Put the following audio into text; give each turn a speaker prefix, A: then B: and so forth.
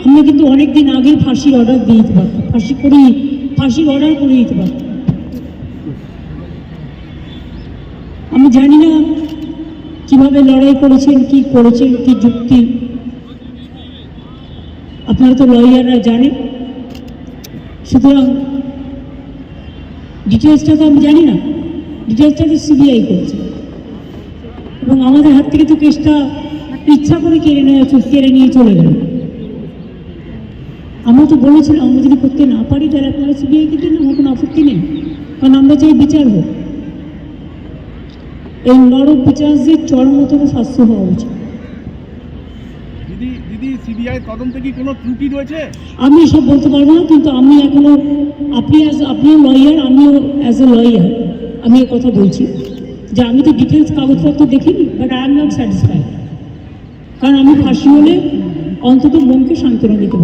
A: আমরা কিন্তু অনেক দিন আগেই ফাঁসির অর্ডার দিয়ে দিতে পারতাম ফাঁসি করেই ফাঁসির অর্ডার করে দিতে পারতাম আমি জানি না কীভাবে লড়াই করেছেন, কি করেছেন, কি যুক্তি। আপনারা তো লয়াররা জানেন। সুতরাং ডিটেলসটা তো আমি জানি না। ডিটেলসটা তো সিবিআই করছে। এবং আমাদের হাত থেকে তো কেসটা ইচ্ছা করে কেড়ে নেওয়া কেড়ে নিয়ে চলে গেল। আমরা তো বলেছিলাম আমরা যদি করতে না পারি তাহলে আপনারা সিবিআইকে দিন আমার কোনো আপত্তি নেই। কারণ আমরা চাই বিচার হোক। এই নরক বিচারদের চরমতম শাস্তি হওয়া উচিত।
B: দিদি দিদি সিবিআই তদন্তে কি কোনো ত্রুটি রয়েছে?
A: আমি সব বলতে পারব না কিন্তু আমি এখনও আপনি আপনিও লয়ার আমিও অ্যাজ এ লয়ার আমি এ কথা বলছি। যে আমি তো ডিটেলস কাগজপত্র দেখিনি but I am not satisfied কারণ আমি ফাঁসি হলে অন্তত মনকে সান্ত্বনা দিতে